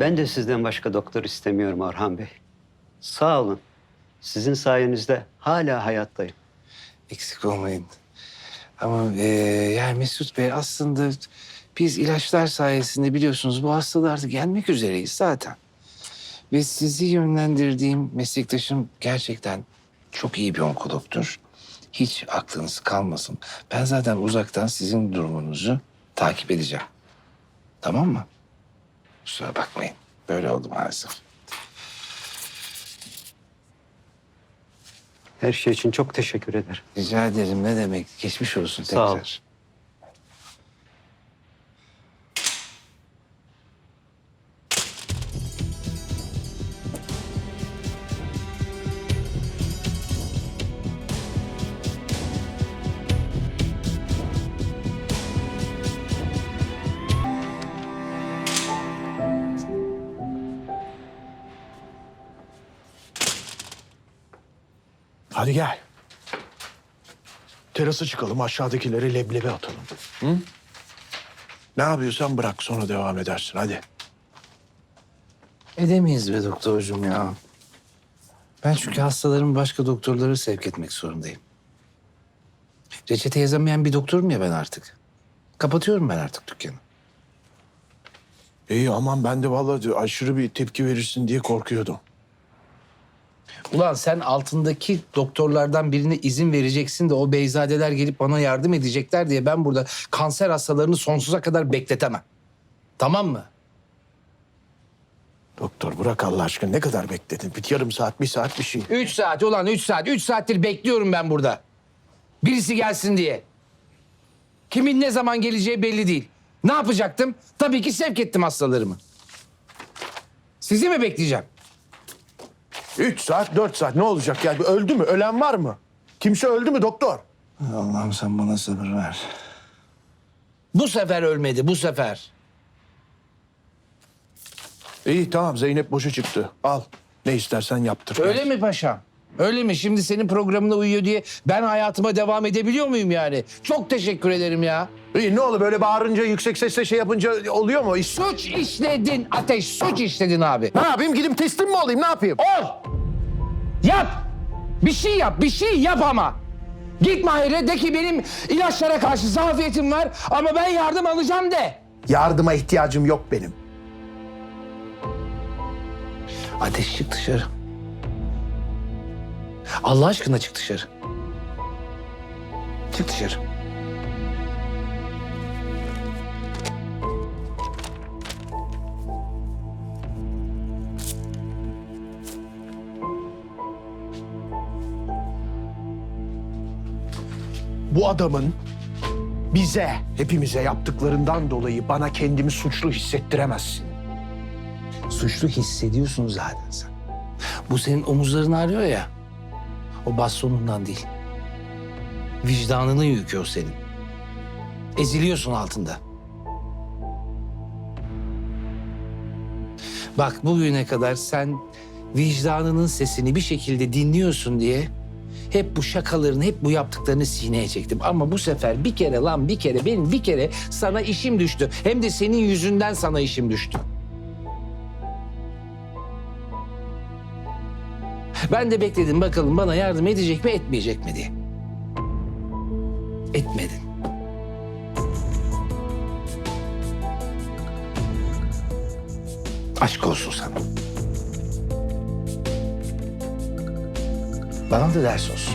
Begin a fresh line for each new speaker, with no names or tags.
Ben de sizden başka doktor istemiyorum Orhan Bey. Sağ olun. Sizin sayenizde hala hayattayım.
Eksik olmayın. Ama eee yani Mesut Bey aslında biz ilaçlar sayesinde biliyorsunuz bu hastalarda gelmek üzereyiz zaten. Ve sizi yönlendirdiğim meslektaşım gerçekten çok iyi bir onkologdur. Hiç aklınız kalmasın. Ben zaten uzaktan sizin durumunuzu takip edeceğim. Tamam mı? Kusura bakmayın. Böyle oldu maalesef.
Her şey için çok teşekkür ederim.
Rica ederim ne demek. Geçmiş olsun tekrar.
Sağ ol.
Hadi gel. Terasa çıkalım aşağıdakilere leblebi atalım. Hı? Ne yapıyorsan bırak sonra devam edersin hadi.
Edemeyiz be doktorcum ya. Ben çünkü hastalarımı başka doktorlara sevk etmek zorundayım. Reçete yazamayan bir doktorum ya ben artık. Kapatıyorum ben artık dükkanı.
İyi aman ben de vallahi aşırı bir tepki verirsin diye korkuyordum.
Ulan sen altındaki doktorlardan birine izin vereceksin de o beyzadeler gelip bana yardım edecekler diye ben burada kanser hastalarını sonsuza kadar bekletemem. Tamam mı?
Doktor bırak Allah aşkına ne kadar bekledin? Bir yarım saat, bir saat bir şey.
Üç saat ulan üç saat. Üç saattir bekliyorum ben burada. Birisi gelsin diye. Kimin ne zaman geleceği belli değil. Ne yapacaktım? Tabii ki sevk ettim hastalarımı. Sizi mi bekleyeceğim?
Üç saat, dört saat ne olacak yani? Öldü mü? Ölen var mı? Kimse öldü mü doktor?
Allah'ım sen bana sabır ver. Bu sefer ölmedi, bu sefer.
İyi tamam Zeynep boşa çıktı. Al. Ne istersen yaptır.
Öyle mi paşam? Öyle mi? Şimdi senin programına uyuyor diye ben hayatıma devam edebiliyor muyum yani? Çok teşekkür ederim ya.
İyi ne olur böyle bağırınca yüksek sesle şey yapınca oluyor mu? İş...
Suç işledin Ateş, suç işledin abi.
Ne yapayım? Gidip teslim mi olayım? Ne yapayım?
Ol! Yap! Bir şey yap, bir şey yap ama. Git Mahir'e de ki benim ilaçlara karşı zafiyetim var ama ben yardım alacağım de.
Yardıma ihtiyacım yok benim.
Ateş çık dışarı. Allah aşkına çık dışarı. Çık dışarı.
Bu adamın bize, hepimize yaptıklarından dolayı bana kendimi suçlu hissettiremezsin.
Suçlu hissediyorsun zaten sen. Bu senin omuzların ağrıyor ya. O bastonundan değil. Vicdanının yükü o senin. Eziliyorsun altında. Bak bugüne kadar sen vicdanının sesini bir şekilde dinliyorsun diye hep bu şakalarını, hep bu yaptıklarını sineye çektim. Ama bu sefer bir kere lan bir kere benim bir kere sana işim düştü. Hem de senin yüzünden sana işim düştü. Ben de bekledim bakalım bana yardım edecek mi etmeyecek mi diye. Etmedin. Aşk olsun sana. Bana da ders olsun.